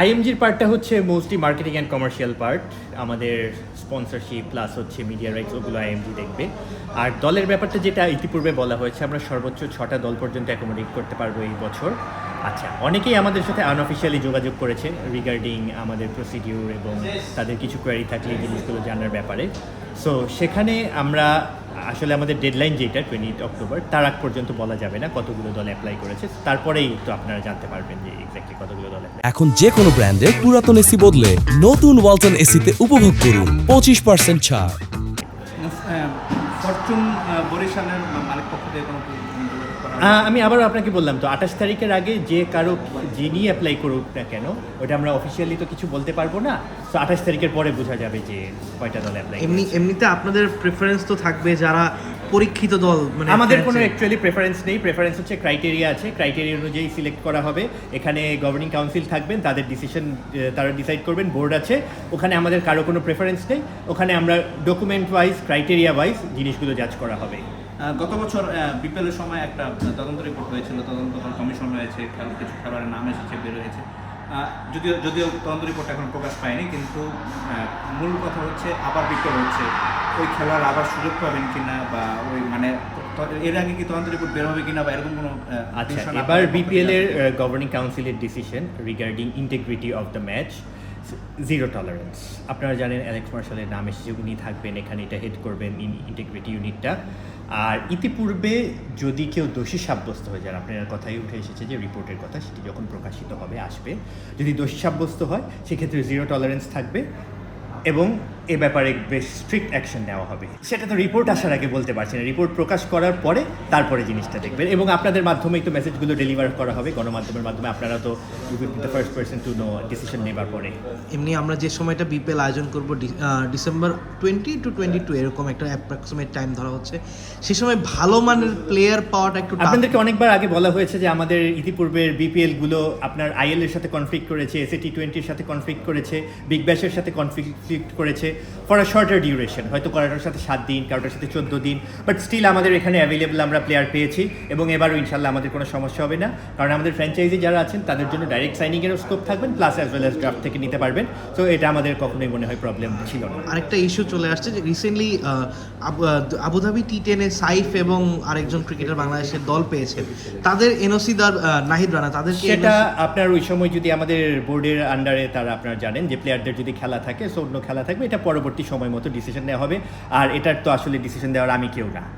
আইএমজির পার্টটা হচ্ছে mostly marketing and commercial part আমাদের স্পন্সরশিপ প্লাস হচ্ছে মিডিয়া রাইটস ওগুলো আইএমজি দেখবে। আর দলের ব্যাপারটা যেটা ইতিপূর্বে বলা হয়েছে, আমরা সর্বোচ্চ ছটা দল পর্যন্ত অ্যাকোমোডেট করতে পারব এই বছর। আচ্ছা অনেকেই আমাদের সাথে আনঅফিসিয়ালি যোগাযোগ করেছে রিগার্ডিং আমাদের প্রসিডিউর এবং তাদের কিছু কোয়ারি থাকলে এই জিনিসগুলো জানার ব্যাপারে। সো সেখানে আমরা আসলে আমাদের ডেডলাইন যেটা টোয়েন্টি অক্টোবর তার আগ পর্যন্ত বলা যাবে না কতগুলো দল অ্যাপ্লাই করেছে। তারপরেই তো আপনারা জানতে পারবেন যে এক্স্যাক্টলি কতগুলো দল এখন যে কোনো ব্র্যান্ডের পুরাতন এসি বদলে নতুন ওয়ালটন এসিতে উপভোগ করুন পঁচিশ পার্সেন্ট ছাড়। ফরচুন বরিশালের আমি আবারও আপনাকে বললাম তো আঠাশ তারিখের আগে যে কারও যিনি অ্যাপ্লাই করুক না কেন ওটা আমরা অফিসিয়ালি তো কিছু বলতে পারব না। তো আঠাশ তারিখের পরে বোঝা যাবে যে কয়টা দল অ্যাপ্লাই এমনি এমনিতে আপনাদের প্রেফারেন্স তো থাকবে যারা পরীক্ষিত দল মানে আমাদের কোনো অ্যাকচুয়ালি প্রেফারেন্স নেই। প্রেফারেন্স হচ্ছে ক্রাইটেরিয়া আছে। ক্রাইটেরিয়া অনুযায়ী সিলেক্ট করা হবে। এখানে গভর্নিং কাউন্সিল থাকবেন তাদের ডিসিশন তারা ডিসাইড করবেন বোর্ড আছে। ওখানে আমাদের কারও কোনো প্রেফারেন্স নেই। ওখানে আমরা ডকুমেন্ট ওয়াইজ ক্রাইটেরিয়া ওয়াইজ জিনিসগুলো জাজ করা হবে। গত বছর বিপিএলের সময় একটা তদন্ত রিপোর্ট হয়েছিল তদন্ত কমিশন হয়েছে কিছু খেলোয়াড়ের নাম এসেছে বের হয়েছে। যদিও যদিও তদন্ত রিপোর্ট এখন প্রকাশ পায়নি কিন্তু মূল কথা হচ্ছে আবার বিপিএল হচ্ছে। ওই খেলোয়াড় আবার সুযোগ পাবেন কিনা বা ওই মানে এর আগে কি তদন্ত রিপোর্ট বের হবে কিনা বা এরকম কোনো আচ্ছা এবার বিপিএল এর গভর্নিং কাউন্সিলের decision regarding integrity of the match zero tolerance আপনারা জানেন অ্যালেক্স মার্শালের নাম এসেছে উনি থাকবেন এখানে এটা হেড করবেন ইন্টিগ্রিটি ইউনিটটা আর ইতিপূর্বে যদি কেউ দোষী সাব্যস্ত হয়ে যান আপনার কথাই উঠে এসেছে যে রিপোর্টের কথা, সেটি যখন প্রকাশিত হবে, আসবে। যদি দোষী সাব্যস্ত হয়, সেক্ষেত্রে জিরো টলারেন্স থাকবে। এবং এ ব্যাপারে বেশ স্ট্রিক্ট অ্যাকশন নেওয়া হবে। সেটা তো রিপোর্ট আসার আগে বলতে পারছি না। রিপোর্ট প্রকাশ করার পরে তারপরে জিনিসটা দেখবেন। এবং আপনাদের মাধ্যমেই তো মেসেজগুলো ডেলিভার করা হবে। গণমাধ্যমের মাধ্যমে আপনারা তো you will the first person to know decision নেবার পরে। এমনি আমরা যে সময়টা বিপিএল আয়োজন করব December twenty two twenty two এরকম একটা অ্যাপ্রক্সিমেট টাইম ধরা হচ্ছে। সে সময় ভালো মানের প্লেয়ার পাওয়াটা একটু। আপনাদেরকে অনেকবার আগে বলা হয়েছে যে আমাদের ইতিপূর্বের বিপিএলগুলো আপনার আইএল এর সাথে কনফ্লিক্ট করেছে এসএ টি টোয়েন্টির সাথে কনফ্লিক্ট করেছে বিগ ব্যাশের সাথে কনফ্লিক্ট করেছে ফর আ শর্টার ডিউরেশন হয়তো কারোটার সাথে সাত দিন কারোটার সাথে চোদ্দ দিন বাট স্টিল আমাদের এখানে অ্যাভেলেবল আমরা প্লেয়ার পেয়েছি এবং এবারও ইনশাল্লাহ আমাদের কোনো সমস্যা হবে না। কারণ আমাদের ফ্র্যাঞ্চাইজি যারা আছেন তাদের জন্য ডাইরেক্ট সাইনিংয়েরও স্কোপ থাকবেন plus as well as draft থেকে নিতে পারবেন। তো এটা আমাদের কখনোই মনে হয় প্রবলেম ছিল না। আরেকটা ইস্যু চলে আসছে যে রিসেন্টলি আবুধাবি টি টেনে সাইফ এবং আরেকজন ক্রিকেটার বাংলাদেশের দল পেয়েছে তাদের এনওসি দার নাহিদ রানা তাদের সেটা আপনার ওই সময় যদি আমাদের বোর্ডের আন্ডারে তারা আপনারা জানেন যে প্লেয়ারদের যদি খেলা থাকে সো অন্য খেলা থাকবে, এটা পরবর্তী সময় মতো ডিসিশন নেওয়া হবে। আর এটার তো আসলে ডিসিশন দেওয়ার আমি কেউ না।